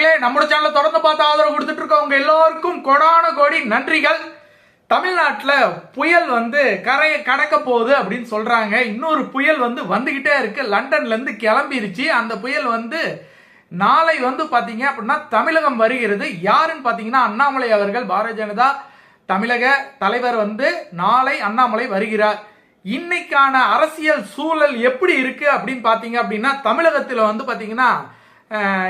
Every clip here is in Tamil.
நண்பர்களே நம்மளோட சேனலை தொடர்ந்து பார்த்து ஆதரவு கொடுத்துட்டு இருக்கவங்க எல்லாருக்கும் கொடான கோடி நன்றிகள். தமிழ்நாட்டில் புயல் வந்து கரையை கடக்க போகுது அப்படின்னு சொல்றாங்க. இன்னொரு புயல் வந்து வந்துகிட்டே இருக்கு. லண்டன்ல இருந்து கிளம்பிருச்சு. அந்த புயல் வந்து நாளை வந்து பாத்தீங்க அப்படின்னா தமிழகம் வருகிறது. யாருன்னு பாத்தீங்கன்னா அண்ணாமலை அவர்கள் பாரதிய ஜனதா தமிழக தலைவர் வந்து நாளை அண்ணாமலை வருகிறார். இன்னைக்கான அரசியல் சூழல் எப்படி இருக்கு அப்படின்னு பாத்தீங்க அப்படின்னா தமிழகத்தில் வந்து பாத்தீங்கன்னா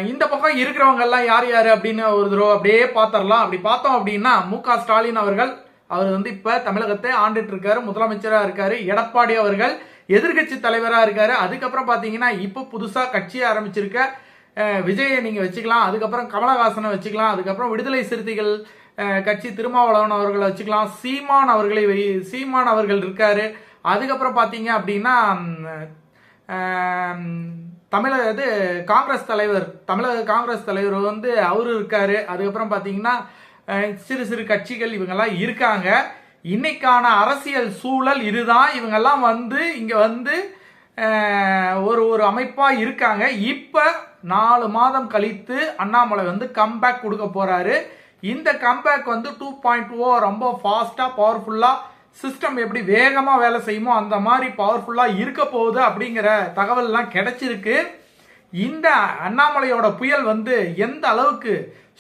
இந்த பக்கம் இருக்கிறவங்க எல்லாம் யார் யார் அப்படின்னு ஒரு தடவை அப்படியே பார்த்துடலாம் அப்படி பார்த்தோம் அப்படின்னா மு க ஸ்டாலின் அவர்கள் அவர் வந்து இப்ப தமிழகத்தை ஆண்டுட்டு இருக்காரு முதலமைச்சராக இருக்காரு எடப்பாடி அவர்கள் எதிர்க்கட்சி தலைவராக இருக்காரு. அதுக்கப்புறம் பார்த்தீங்கன்னா இப்போ புதுசாக கட்சியை ஆரம்பிச்சிருக்க விஜயை நீங்கள் வச்சுக்கலாம். அதுக்கப்புறம் கமலஹாசனை வச்சுக்கலாம். அதுக்கப்புறம் விடுதலை சிறுத்தைகள் கட்சி திருமாவளவன் அவர்களை வச்சுக்கலாம். சீமான் அவர்களை வை- சீமான் அவர்கள் இருக்காரு. அதுக்கப்புறம் பார்த்தீங்க அப்படின்னா தமிழக இது காங்கிரஸ் தலைவர். தமிழக காங்கிரஸ் தலைவர் வந்து அவரு இருக்காரு. அதுக்கப்புறம் பார்த்தீங்கன்னா சிறு சிறு கட்சிகள் இவங்கெல்லாம் இருக்காங்க. இன்னைக்கான அரசியல் சூழல் இதுதான். இவங்கெல்லாம் வந்து இங்க வந்து ஒரு ஒரு அமைப்பா இருக்காங்க. இப்ப நாலு மாதம் கழித்து அண்ணாமலை வந்து கம்பேக் கொடுக்க போறாரு. இந்த கம்பேக் வந்து டூ பாயிண்ட் ஓ ரொம்ப ஃபாஸ்டா பவர்ஃபுல்லா சிஸ்டம் எப்படி வேகமாக வேலை செய்யுமோ அந்த மாதிரி பவர்ஃபுல்லாக இருக்க போகுது அப்படிங்கிற தகவல்லாம் கிடைச்சிருக்கு. இந்த அண்ணாமலையோட புயல் வந்து எந்த அளவுக்கு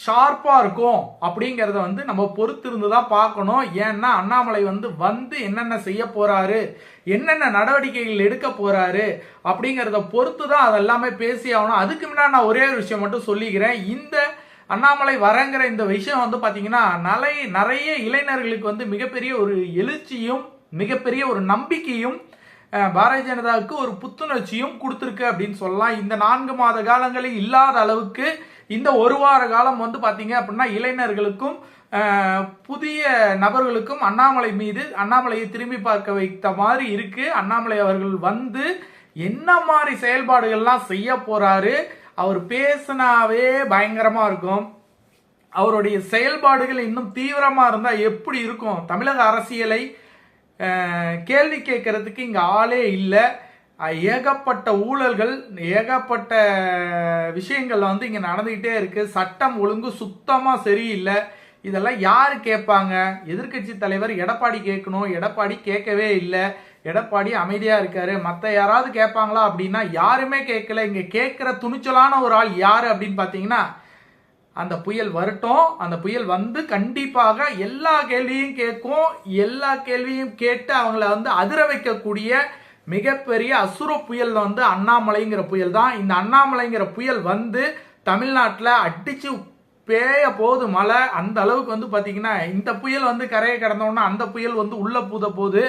ஷார்ப்பாக இருக்கும் அப்படிங்கிறத வந்து நம்ம பொறுத்திருந்து தான் பார்க்கணும். ஏன்னா அண்ணாமலை வந்து வந்து என்னென்ன செய்ய போகிறாரு என்னென்ன நடவடிக்கைகள் எடுக்க போகிறாரு அப்படிங்கிறத பொறுத்து தான் அதெல்லாமே பேசி ஆகணும். அதுக்கு முன்னாடி நான் ஒரே ஒரு விஷயம் மட்டும் சொல்லிக்கிறேன். இந்த அண்ணாமலை வரங்கிற இந்த விஷயம் வந்து பார்த்தீங்கன்னா நலை நிறைய இளைஞர்களுக்கு வந்து மிகப்பெரிய ஒரு எழுச்சியும் மிகப்பெரிய ஒரு நம்பிக்கையும் பாரதிய ஜனதாவுக்கு ஒரு புத்துணர்ச்சியும் கொடுத்துருக்கு அப்படின்னு சொல்லலாம். இந்த நான்கு மாத காலங்களில் இல்லாத அளவுக்கு இந்த ஒரு வார காலம் வந்து பார்த்தீங்க அப்படின்னா இளைஞர்களுக்கும் புதிய நபர்களுக்கும் அண்ணாமலை மீது அண்ணாமலையை திரும்பி பார்க்க வைத்த மாதிரி இருக்கு. அண்ணாமலை அவர்கள் வந்து என்ன மாதிரி செயல்பாடுகள்லாம் செய்ய போறாரு? அவர் பேசினாவே பயங்கரமா இருக்கும். அவருடைய செயல்பாடுகள் இன்னும் தீவிரமா இருந்தா எப்படி இருக்கும்? தமிழக அரசியலை கேள்வி கேட்கறதுக்கு இங்க ஆளே இல்லை. ஏகப்பட்ட ஊழல்கள் ஏகப்பட்ட விஷயங்கள் வந்து இங்க நடந்துகிட்டே இருக்கு. சட்டம் ஒழுங்கு சுத்தமா சரியில்லை. இதெல்லாம் யாரு கேட்பாங்க? எதிர்க்கட்சி தலைவர் எடப்பாடி கேட்கணும். எடப்பாடி கேட்கவே இல்லை. எடப்பாடி அமைதியா இருக்காரு. மத்த யாராவது கேட்பாங்களா அப்படின்னா யாருமே கேட்கல. இங்க கேட்கிற துணிச்சலான ஒரு ஆள் யாரு அப்படின்னு பாத்தீங்கன்னா அந்த புயல் வரட்டும். அந்த புயல் வந்து கண்டிப்பாக எல்லா கேள்வியும் கேட்கும். எல்லா கேள்வியும் கேட்டு அவங்கள வந்து அதிர வைக்கக்கூடிய மிகப்பெரிய அசுர புயல் வந்து அண்ணாமலைங்கிற புயல் தான். இந்த அண்ணாமலைங்கிற புயல் வந்து தமிழ்நாட்டில் அடிச்சு பேய போகுது மழை. அந்த அளவுக்கு வந்து பார்த்தீங்கன்னா இந்த புயல் வந்து கரையை கடந்தோன்னா அந்த புயல் வந்து உள்ள பூத போகுது.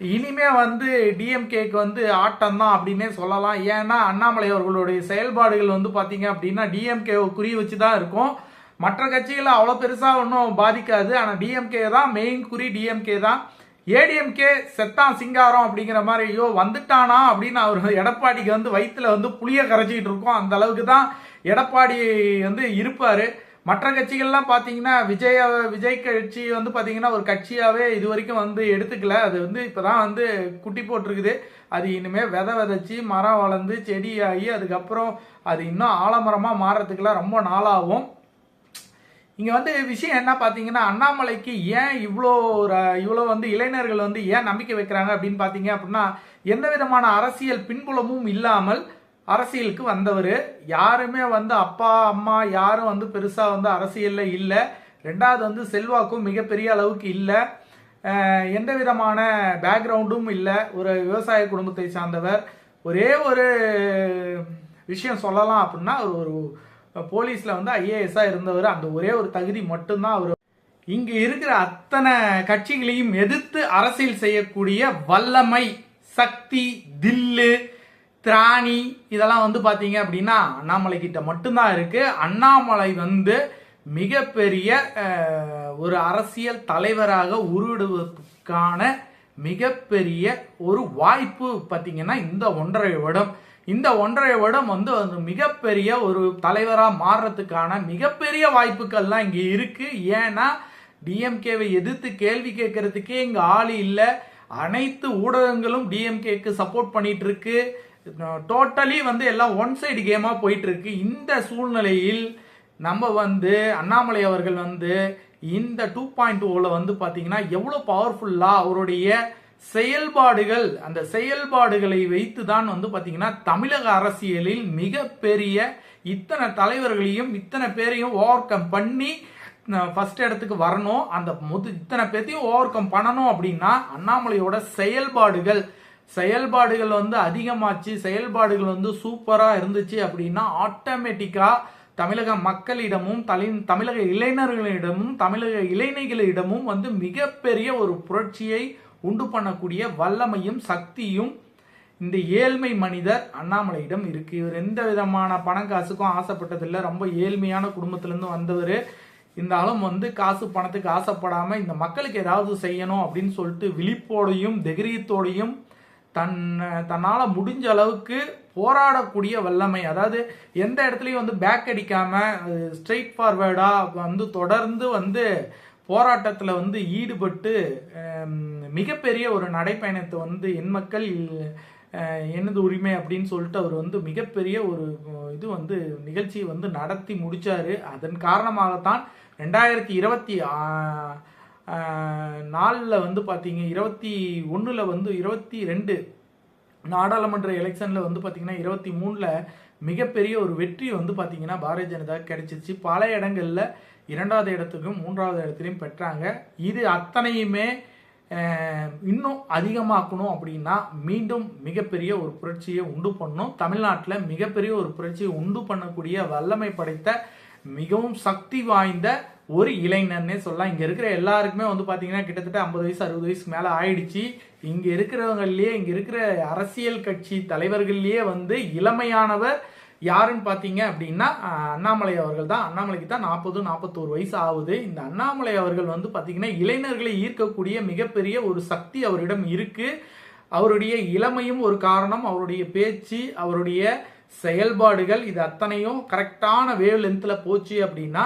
இனிமே வந்து டிஎம்கேக்கு வந்து ஆட்டம் தான் அப்படின்னே சொல்லலாம். ஏன்னா அண்ணாமலை அவர்களுடைய செயல்பாடுகள் வந்து பார்த்தீங்க அப்படின்னா டிஎம்கே குறி வச்சு தான் இருக்கும். மற்ற கட்சிகளை அவ்வளோ பெருசாக ஒன்றும் பாதிக்காது. ஆனால் டிஎம்கே தான் மெயின் குறி டிஎம்கே தான். ஏடிஎம்கே செத்தான் சிங்காரம் அப்படிங்கிற மாதிரி ஐயோ வந்துட்டானா அப்படின்னு அவர் எடப்பாடிக்கு வந்து வயிற்றுல வந்து புளிய கரைச்சிக்கிட்டு இருக்கோம். அந்த அளவுக்கு தான் எடப்பாடி வந்து இருப்பார். மற்ற கட்சிகள்லாம் பார்த்தீங்கன்னா விஜய் விஜய் கட்சி வந்து பார்த்தீங்கன்னா ஒரு கட்சியாகவே இது வரைக்கும் வந்து எடுத்துக்கல. அது வந்து இப்போதான் வந்து குட்டி போட்டிருக்குது. அது இனிமே விதை விதைச்சி மரம் வளர்ந்து செடி ஆகி அதுக்கப்புறம் அது இன்னும் ஆலமரமாக மாறுறதுக்கெல்லாம் ரொம்ப நாளாகும். இங்கே வந்து விஷயம் என்ன பார்த்தீங்கன்னா அண்ணாமலைக்கு ஏன் இவ்வளோ இவ்வளோ வந்து இளைஞர்கள் வந்து ஏன் நம்பிக்கை வைக்கிறாங்க அப்படின்னு பார்த்தீங்க அப்படின்னா எந்த விதமான அரசியல் பின்புலமும் இல்லாமல் அரசியலுக்கு வந்தவர். யாருமே வந்து அப்பா அம்மா யாரும் வந்து பெருசாக வந்து அரசியலில் இல்லை. ரெண்டாவது வந்து செல்வாக்கும் மிகப்பெரிய அளவுக்கு இல்லை. எந்த விதமான பேக்ரவுண்டும் இல்லை. ஒரு விவசாய குடும்பத்தை சார்ந்தவர். ஒரே ஒரு விஷயம் சொல்லலாம் அப்படின்னா அவர் ஒரு போலீஸில் வந்து ஐஏஎஸ்ஸாக இருந்தவர். அந்த ஒரே ஒரு தகுதி மட்டும்தான் அவர். இங்கே இருக்கிற அத்தனை கட்சிகளையும் எதிர்த்து அரசியல் செய்யக்கூடிய வல்லமை சக்தி தில்லு திராணி இதெல்லாம் வந்து பார்த்தீங்க அப்படின்னா அண்ணாமலை கிட்ட மட்டும்தான் இருக்கு. அண்ணாமலை வந்து மிகப்பெரிய ஒரு அரசியல் தலைவராக உருவிடுவதற்கான மிகப்பெரிய ஒரு வாய்ப்பு பார்த்தீங்கன்னா இந்த ஒன்றரை வருடம். இந்த ஒன்றரை வருடம் வந்து அது மிகப்பெரிய ஒரு தலைவராக மாறுறதுக்கான மிகப்பெரிய வாய்ப்புகள்லாம் இங்கே இருக்கு. ஏன்னா டிஎம்கேவை எதிர்த்து கேள்வி கேட்கறதுக்கே இங்கே ஆள் இல்லை. அனைத்து ஊடகங்களும் டிஎம்கேக்கு சப்போர்ட் பண்ணிட்டு இருக்கு. டோட்டலி வந்து எல்லாம் ஒன் சைடு கேமாக போயிட்டு இருக்கு இந்த சூழ்நிலையில் நம்ம வந்து அண்ணாமலை அவர்கள் வந்து இந்த டூ பாயிண்ட் டூவில் வந்து பார்த்தீங்கன்னா எவ்வளோ பவர்ஃபுல்லாக அவருடைய செயல்பாடுகள் அந்த செயல்பாடுகளை வைத்து தான் வந்து பார்த்தீங்கன்னா தமிழக அரசியலில் மிகப்பெரிய இத்தனை தலைவர்களையும் இத்தனை பேரையும் ஓவர் கம் பண்ணி ஃபர்ஸ்ட் இடத்துக்கு வரணும். அந்த முது இத்தனை பேர்த்தையும் ஓவர் கம் பண்ணணும் அப்படின்னா அண்ணாமலையோட செயல்பாடுகள் செயல்பாடுகள் வந்து அதிகமாச்சு செயல்பாடுகள் வந்து சூப்பரா இருந்துச்சு அப்படின்னா ஆட்டோமேட்டிக்கா தமிழக மக்களிடமும் தலை தமிழக இளைஞர்களிடமும் தமிழக இளைஞர்களிடமும் வந்து மிகப்பெரிய ஒரு புரட்சியை உண்டு பண்ணக்கூடிய வல்லமையும் சக்தியும் இந்த ஏழ்மை மனிதர் அண்ணாமலையிடம் இருக்கு. இவர் எந்த விதமான பணம் காசுக்கும் ஆசைப்பட்டதில்லை. ரொம்ப ஏழ்மையான குடும்பத்திலேருந்து வந்தவர். இருந்தாலும் வந்து காசு பணத்துக்கு ஆசைப்படாம இந்த மக்களுக்கு ஏதாவது செய்யணும் அப்படின்னு சொல்லிட்டு விழிப்போடையும் தைரியத்தோடையும் தன் தன்னால் முடிஞ்ச அளவுக்கு போராடக்கூடிய வல்லமை. அதாவது எந்த இடத்துலையும் வந்து பேக் அடிக்காம ஸ்ட்ரெயிட் ஃபார்வேர்டாக வந்து தொடர்ந்து வந்து போராட்டத்தில் வந்து ஈடுபட்டு மிகப்பெரிய ஒரு நடைப்பயணத்தை வந்து என் மக்கள் எனது உரிமை அப்படின்னு சொல்லிட்டு அவர் வந்து மிகப்பெரிய ஒரு இது வந்து நிகழ்ச்சியை வந்து நடத்தி முடித்தார் அதன் காரணமாகத்தான் ரெண்டாயிரத்தி இருபத்தி நாலில் வந்து பார்த்தீங்க இருபத்தி ஒன்றில் வந்து இருபத்தி ரெண்டு நாடாளுமன்ற எலெக்ஷனில் வந்து பார்த்தீங்கன்னா இருபத்தி மூணில் மிகப்பெரிய ஒரு வெற்றி வந்து பார்த்தீங்கன்னா பாரதிய ஜனதா கிடைச்சிச்சு பல இடங்களில் இரண்டாவது இடத்துக்கும் மூன்றாவது இடத்துலையும் பெற்றாங்க. இது அத்தனையுமே இன்னும் அதிகமாக்கணும் அப்படின்னா மீண்டும் மிகப்பெரிய ஒரு புரட்சியை உண்டு பண்ணணும். தமிழ்நாட்டில் மிகப்பெரிய ஒரு புரட்சியை உண்டு பண்ணக்கூடிய வல்லமை படைத்த மிகவும் சக்தி வாய்ந்த ஒரு இளைஞர்னே சொல்லலாம். இங்கே இருக்கிற எல்லாருக்குமே வந்து பார்த்தீங்கன்னா கிட்டத்தட்ட ஐம்பது வயசு அறுபது வயசுக்கு மேலே ஆயிடுச்சு. இங்கே இருக்கிறவங்கள்லேயே இங்கே இருக்கிற அரசியல் கட்சி தலைவர்கள்லேயே வந்து இளமையானவர் யாருன்னு பார்த்தீங்க அப்படின்னா அண்ணாமலை அவர்கள் தான். அண்ணாமலைக்கு தான் நாற்பது நாற்பத்தோரு வயசு ஆகுது. இந்த அண்ணாமலை அவர்கள் வந்து பார்த்தீங்கன்னா இளைஞர்களை ஈர்க்கக்கூடிய மிகப்பெரிய ஒரு சக்தி அவரிடம் இருக்குது அவருடைய இளமையும் ஒரு காரணம். அவருடைய பேச்சு அவருடைய செயல்பாடுகள் இது அத்தனையும் கரெக்டான வேவ் லென்த்தில் போச்சு அப்படின்னா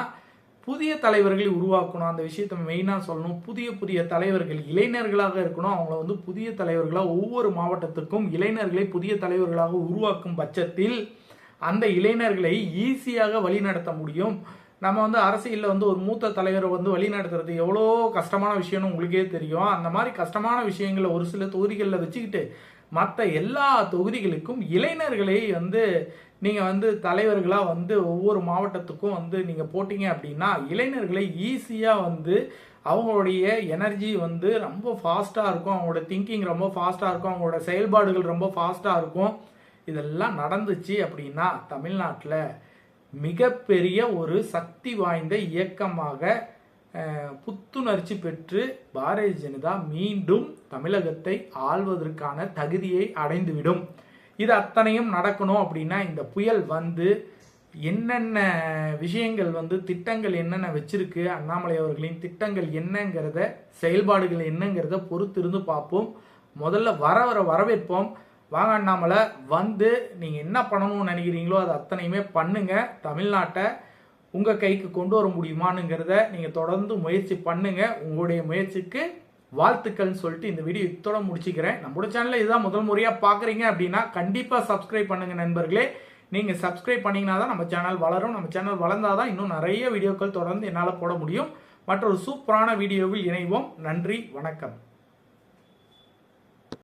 புதிய தலைவர்களை உருவாக்கணும். அந்த விஷயத்த மெயினாக சொல்லணும். புதிய புதிய தலைவர்கள் இளைஞர்களாக இருக்கணும். அவங்கள வந்து புதிய தலைவர்களாக ஒவ்வொரு மாவட்டத்துக்கும் இளைஞர்களை புதிய தலைவர்களாக உருவாக்கும் பட்சத்தில் அந்த இளைஞர்களை ஈஸியாக வழிநடத்த முடியும். நம்ம வந்து அரசியலில் வந்து ஒரு மூத்த தலைவரை வந்து வழிநடத்துறது எவ்வளோ கஷ்டமான விஷயம்னு உங்களுக்கே தெரியும். அந்த மாதிரி கஷ்டமான விஷயங்களை ஒரு சில தொகுதிகளில் வச்சுக்கிட்டு மற்ற எல்லா தொகுதிகளுக்கும் இளைஞர்களை வந்து நீங்கள் வந்து தலைவர்களாக வந்து ஒவ்வொரு மாவட்டத்துக்கும் வந்து நீங்கள் போட்டீங்க அப்படின்னா இளைஞர்களை ஈஸியாக வந்து அவங்களுடைய எனர்ஜி வந்து ரொம்ப ஃபாஸ்ட்டாக இருக்கும். அவங்களோட திங்கிங் ரொம்ப ஃபாஸ்ட்டாக இருக்கும். அவங்களோட செயல்பாடுகள் ரொம்ப ஃபாஸ்ட்டாக இருக்கும். இதெல்லாம் நடந்துச்சு அப்படின்னா தமிழ்நாட்டில் மிகப்பெரிய ஒரு சக்தி வாய்ந்த இயக்கமாக புத்துணர்ச்சி பெற்று பாரதிய ஜனதா மீண்டும் தமிழகத்தை ஆள்வதற்கான தகுதியை அடைந்துவிடும். இது அத்தனையும் நடக்கணும் அப்படின்னா இந்த புயல் வந்து என்னென்ன விஷயங்கள் வந்து திட்டங்கள் என்னென்ன வச்சிருக்கு அண்ணாமலை அவர்களின் திட்டங்கள் என்னங்கிறத செயல்பாடுகள் என்னங்கிறத பொறுத்திருந்து பார்ப்போம். முதல்ல வர வர வரவேற்போம். வாங்க அண்ணாமலை வந்து நீங்கள் என்ன பண்ணணும்னு நினைக்கிறீங்களோ அது அத்தனையுமே பண்ணுங்க. தமிழ்நாட்டை உங்கள் கைக்கு கொண்டு வர முடியுமானுங்கிறத நீங்கள் தொடர்ந்து முயற்சி பண்ணுங்க. உங்களுடைய முயற்சிக்கு வாழ்த்துக்கள்னு சொல்லிட்டு இந்த வீடியோ இத்தோட முடிச்சுக்கிறேன். நம்மளோட சேனலில் இதுதான் முதல் முறையாக பார்க்குறீங்க அப்படின்னா கண்டிப்பாக சப்ஸ்கிரைப் பண்ணுங்க நண்பர்களே. நீங்கள் சப்ஸ்கிரைப் பண்ணிங்கன்னா தான் நம்ம சேனல் வளரும். நம்ம சேனல் வளர்ந்தாதான் இன்னும் நிறைய வீடியோக்கள் தொடர்ந்து என்னால் போட முடியும். மற்றொரு சூப்பரான வீடியோவில் இணைவோம். நன்றி வணக்கம்.